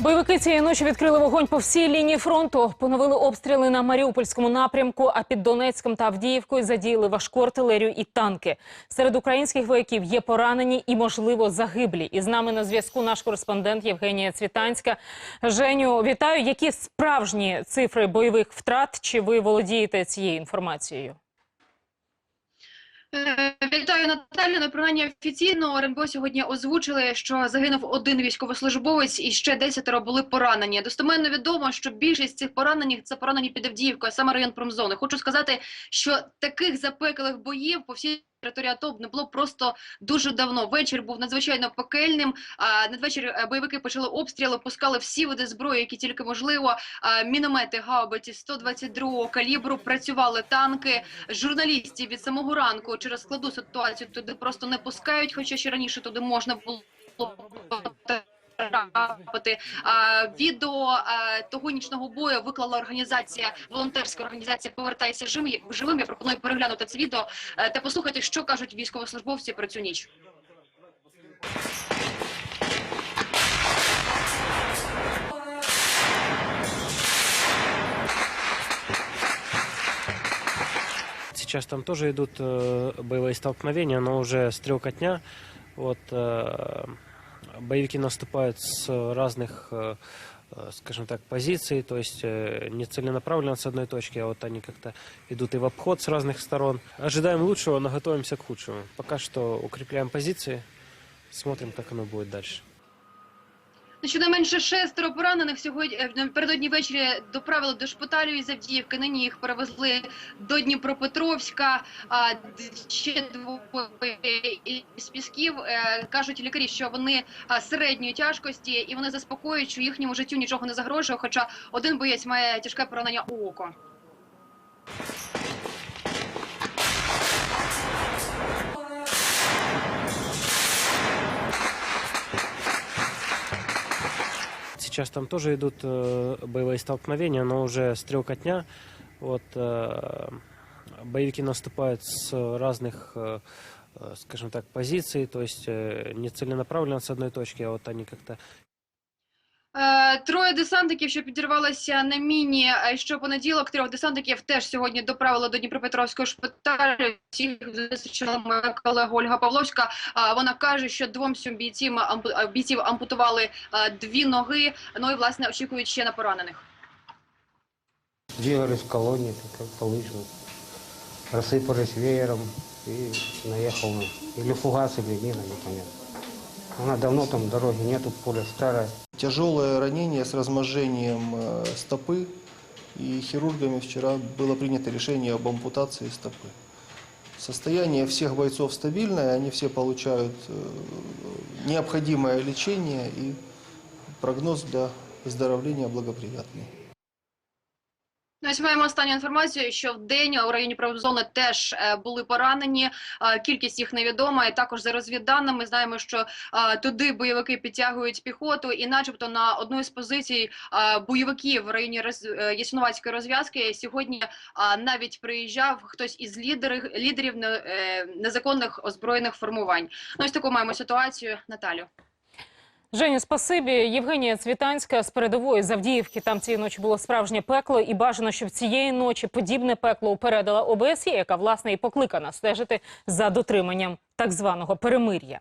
Бойовики цієї ночі відкрили вогонь по всій лінії фронту. Поновили обстріли на Маріупольському напрямку, а під Донецьком та Авдіївкою задіяли важку артилерію і танки. Серед українських вояків є поранені і, можливо, загиблі. І з нами на зв'язку наш кореспондент Євгенія Цвітанська. Женю, вітаю. Які справжні цифри бойових втрат? Чи ви володієте цією інформацією? Е, Вітаю Наталю. На принаймні офіційно РНБО сьогодні озвучили, що загинув один військовослужбовець і ще десятеро були поранені. Достоменно відомо, що більшість цих поранених це поранені під Авдіївкою, саме район промзони. Хочу сказати, що таких запеклих боїв по всій території АТО не було просто дуже давно. Вечір був надзвичайно пекельним. А надвечір е, бойовики почали обстріли, пускали всі види зброї, які тільки можливо. Міномети гаубиці 122 калібру працювали танки. Журналістів від самого ранку через складу ситуацію туди просто не пускають, хоча ще раніше туди можна було потрапити. А, відео а, того нічного бою виклала організація, волонтерська організація Повертайся живим. живим. Я пропоную переглянути це відео е, та послухати, що кажуть військовослужбовці про цю ніч. Сейчас там тоже идут э, боевые столкновения, но уже стрелкотня. Вот, э, боевики наступают с разных, э, э, скажем так, позиций, то есть э, не целенаправленно с одной точки, а вот они как-то идут и в обход с разных сторон. Ожидаем лучшего, но готовимся к худшему. Пока что укрепляем позиции, смотрим, как оно будет дальше. Щонайменше шестеро поранених сьогодні е, напередодні ввечері доправили до шпиталю із Авдіївки. Нині їх перевезли до Дніпропетровська. А ще двоє із пісків Е, кажуть лікарі, що вони середньої тяжкості, і вони заспокоюють, що їхньому життю нічого не загрожує. Хоча один боєць має тяжке поранення у око. Сейчас там тоже идут э, боевые столкновения, но уже стрелкотня. Вот, э, боевики наступают с разных, э, э, скажем так, позиций, то есть э, не целенаправленно с одной точки, а вот они как-то Е, Троє десантників, що підірвалися на міні е, щопонеділок, трьох десантників теж сьогодні доправили до Дніпропетровського шпиталю. Всіх зустрічала моя колега Ольга Павловська. Вона каже, що двом сьом бійців, ампу- бійців ампутували е, дві ноги. Ну і власне очікують ще на поранених. Делали в колонии, так как получилось. Рассыпались веером и наехал на... Или фугас, или мина, непонятно. Она давно там дороги нету, поле старое. Тяжелое ранение с разможением э, стопы, и хирургами вчера было принято решение об ампутации стопы. Состояние всех бойцов стабильное, они все получают э, необходимое лечение, и прогноз для выздоровления благоприятный. Ну, ось маємо останню інформацію, що в день у районі промзони теж е, були поранені. Е, кількість їх невідома. І також за розвідданими знаємо, що е, туди бойовики підтягують піхоту, і, начебто, на одну із позицій бойовиків в районі е, розв'язки сьогодні навіть приїжджав хтось із лідерів лідерів незаконних озброєних формувань. Ну ось таку маємо ситуацію, Наталю. Женя, спасибі. Євгенія Цвітанська з передової з Авдіївки. Там цієї ночі було справжнє пекло, і бажано, щоб цієї ночі подібне пекло упередила ОБСЄ, яка власне і покликана стежити за дотриманням так званого перемир'я.